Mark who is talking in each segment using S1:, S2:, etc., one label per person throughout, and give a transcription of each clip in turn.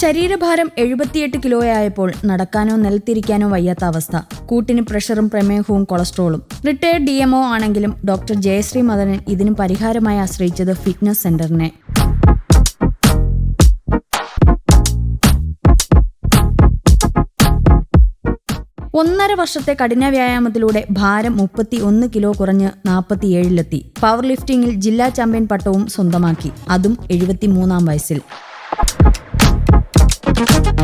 S1: ശരീരഭാരം എഴുപത്തിയെട്ട് കിലോയായപ്പോൾ നടക്കാനോ നിലത്തിരിക്കാനോ വയ്യാത്ത അവസ്ഥ. കൂട്ടിന് പ്രഷറും പ്രമേഹവും കൊളസ്ട്രോളും. റിട്ടയർഡ് ഡി എംഒ ആണെങ്കിലും ഡോക്ടർ ജയശ്രീ മദനൻ ഇതിന് പരിഹാരമായി ആശ്രയിച്ചത് ഫിറ്റ്നസ് സെന്ററിനെ. ഒന്നര വർഷത്തെ കഠിന വ്യായാമത്തിലൂടെ ഭാരം മുപ്പത്തി ഒന്ന് കിലോ കുറഞ്ഞ് നാൽപ്പത്തിയേഴിലെത്തി പവർ ലിഫ്റ്റിംഗിൽ ജില്ലാ ചാമ്പ്യൻ പട്ടവും സ്വന്തമാക്കി. അതും എഴുപത്തിമൂന്നാം വയസ്സിൽ. Thank you.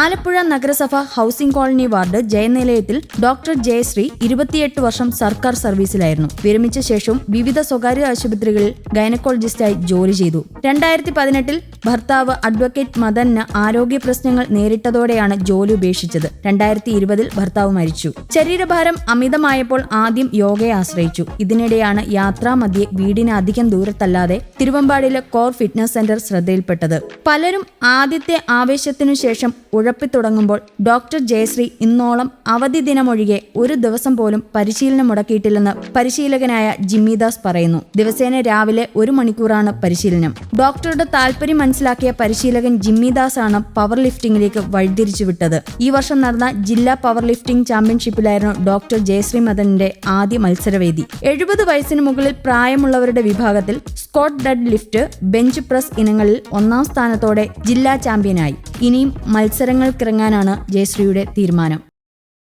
S1: ആലപ്പുഴ നഗരസഭ ഹൗസിംഗ് കോളനി വാർഡ് ജയനിലയത്തിൽ ഡോക്ടർ ജയശ്രീ ഇരുപത്തിയെട്ട് വർഷം സർക്കാർ സർവീസിലായിരുന്നു. വിരമിച്ച ശേഷം വിവിധ സ്വകാര്യ ആശുപത്രികളിൽ ഗൈനക്കോളജിസ്റ്റായി ജോലി ചെയ്തു. രണ്ടായിരത്തി പതിനെട്ടിൽ ഭർത്താവ് അഡ്വക്കേറ്റ് മദന് ആരോഗ്യ പ്രശ്നങ്ങൾ നേരിട്ടതോടെയാണ് ജോലി ഉപേക്ഷിച്ചത്. രണ്ടായിരത്തി ഇരുപതിൽ ഭർത്താവ് മരിച്ചു. ശരീരഭാരം അമിതമായപ്പോൾ ആദ്യം യോഗയെ ആശ്രയിച്ചു. ഇതിനിടെയാണ് യാത്രാമധ്യേ വീടിന് അധികം ദൂരത്തല്ലാതെ തിരുവമ്പാടിയിലെ കോർ ഫിറ്റ്നസ് സെന്റർ ശ്രദ്ധയിൽപ്പെട്ടത്. പലരും ആദ്യത്തെ ആവേശത്തിനു ശേഷം ഉഴപ്പിത്തുടങ്ങുമ്പോൾ ഡോക്ടർ ജയശ്രീ ഇന്നോളം അവധി ദിനമൊഴികെ ഒരു ദിവസം പോലും പരിശീലനം മുടക്കിയിട്ടില്ലെന്ന് പരിശീലകനായ ജിമ്മിദാസ് പറയുന്നു. ദിവസേന രാവിലെ ഒരു മണിക്കൂറാണ് പരിശീലനം. ഡോക്ടറുടെ താല്പര്യം മനസ്സിലാക്കിയ പരിശീലകൻ ജിമ്മിദാസ് ആണ് പവർ ലിഫ്റ്റിംഗിലേക്ക് വഴിതിരിച്ചു വിട്ടത്. ഈ വർഷം നടന്ന ജില്ലാ പവർ ലിഫ്റ്റിംഗ് ചാമ്പ്യൻഷിപ്പിലായിരുന്നു ഡോക്ടർ ജയശ്രീ മദന്റെ ആദ്യ മത്സരവേദി. എഴുപത് വയസ്സിന് മുകളിൽ പ്രായമുള്ളവരുടെ വിഭാഗത്തിൽ squat dead lift bench press ഇനങ്ങളിൽ ഒന്നാം സ്ഥാനത്തോടെ ജില്ലാ ചാമ്പ്യനായി. ഇനിയും മത്സരങ്ങൾക്കിറങ്ങാനാണ് ജയശ്രീയുടെ തീരുമാനം.